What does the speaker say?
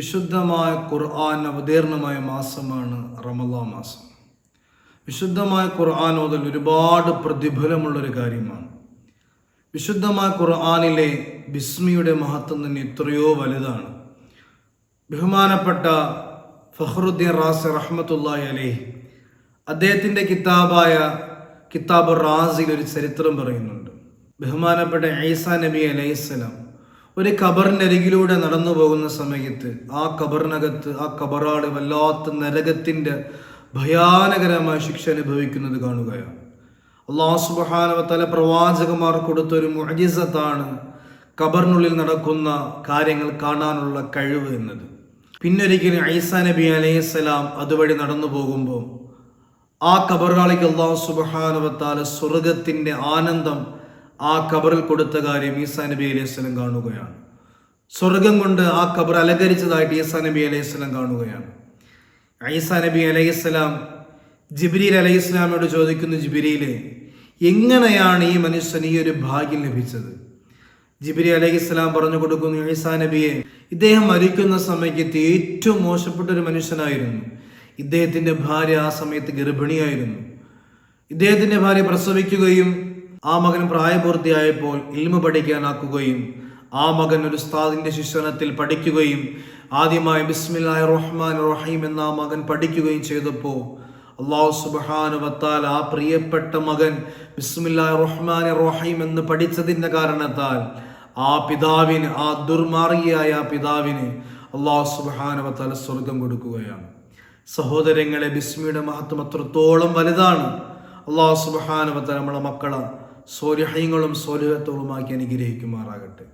വിശുദ്ധമായ ഖുർആൻ അവതീർണമായ മാസമാണ് റമദാ മാസം. വിശുദ്ധമായ ഖുർആൻ ഓതൽ ഒരുപാട് പ്രതിഫലമുള്ളൊരു കാര്യമാണ്. വിശുദ്ധമായ ഖുർആാനിലെ ബിസ്മിയുടെ മഹത്വം തന്നെ എത്രയോ വലുതാണ്. ബഹുമാനപ്പെട്ട ഫഹ്റുദ്ദീൻ റാസി റഹ്മത്തുല്ലായി അലേഹ് അദ്ദേഹത്തിന്റെ കിതാബായ കിതാബ് റാസിൽ ഒരു ചരിത്രം പറയുന്നുണ്ട്. ബഹുമാനപ്പെട്ട ഈസാ നബി അലൈഹിസ്സലാം ഒരു ഖബറിനരികിലൂടെ നടന്നു പോകുന്ന സമയത്ത് ആ ഖബറിനകത്ത് ആ ഖബറാൾ വല്ലാത്ത നരകത്തിന്റെ ഭയാനകരമായ ശിക്ഷ അനുഭവിക്കുന്നത് കാണുകയാണ്. അള്ളാഹു സുബാനവ തല പ്രവാചകന്മാർ കൊടുത്തൊരു മുഅജിസത്താണ് ഖബറിനുള്ളിൽ നടക്കുന്ന കാര്യങ്ങൾ കാണാനുള്ള കഴിവ് എന്നത്. പിന്നൊരിക്കലും ഐസാ നബി അലൈഹിസ്സലാം അതുവഴി നടന്നു പോകുമ്പോൾ ആ ഖബറാളിക്ക് അള്ളാഹു സുബഹാനവത്താല സ്വർഗത്തിന്റെ ആനന്ദം ആ ഖബറിൽ കൊടുത്ത കാര്യം ഈസാ നബി അലൈഹി സ്വലം കാണുകയാണ്. സ്വർഗം കൊണ്ട് ആ ഖബർ അലങ്കരിച്ചതായിട്ട് ഈസാ നബി അലൈഹി സ്വലം കാണുകയാണ്. ഈസാ നബി അലൈഹി സ്വലാം അലൈഹിസ്ലാമിനോട് ചോദിക്കുന്നു ജിബിരിയിലെ എങ്ങനെയാണ് ഈ മനുഷ്യന് ഈ ഒരു ഭാഗ്യം ലഭിച്ചത്? ജിബിരി അലൈഹി സ്വലാം പറഞ്ഞു കൊടുക്കുന്നു ഈസാ നബിയെ ഇദ്ദേഹം മരിക്കുന്ന സമയത്ത് ഏറ്റവും മോശപ്പെട്ട ഒരു മനുഷ്യനായിരുന്നു. ഇദ്ദേഹത്തിന്റെ ഭാര്യ ആ സമയത്ത് ഗർഭിണിയായിരുന്നു. ഇദ്ദേഹത്തിന്റെ ഭാര്യ പ്രസവിക്കുകയും ആ മകൻ പ്രായപൂർത്തിയായപ്പോൾ ഇൽമ പഠിക്കാനാക്കുകയും ആ മകൻ ഒരു ഉസ്താദിന്റെ ശിക്ഷണത്തിൽ പഠിക്കുകയും ആദ്യമായി ബിസ്മില്ലാഹി റഹ്മാൻ റഹീം എന്ന ആ മകൻ പഠിക്കുകയും ചെയ്തപ്പോൾ അള്ളാഹു സുബാനു വത്താൽ ആ പ്രിയപ്പെട്ട മകൻ ബിസ്മില്ലാഹി റഹ്മാൻ റഹീം എന്ന് പഠിച്ചതിന്റെ കാരണത്താൽ ആ പിതാവിന് ആ ദുർമാർഗിയായ ആ പിതാവിന് അള്ളാഹു സുബാനു വത്താൽ സ്വർഗം കൊടുക്കുകയാണ്. സഹോദരങ്ങളെ ബിസ്മിയുടെ മഹത്വം അത്രത്തോളം വലുതാണ്. അള്ളാഹു സുബാനുവത്ത നമ്മളെ മക്കളെ സോലിഹ്യങ്ങളും സോലിഹത്തോളുമാക്കി അനുഗ്രഹിക്കുമാറാകട്ടെ.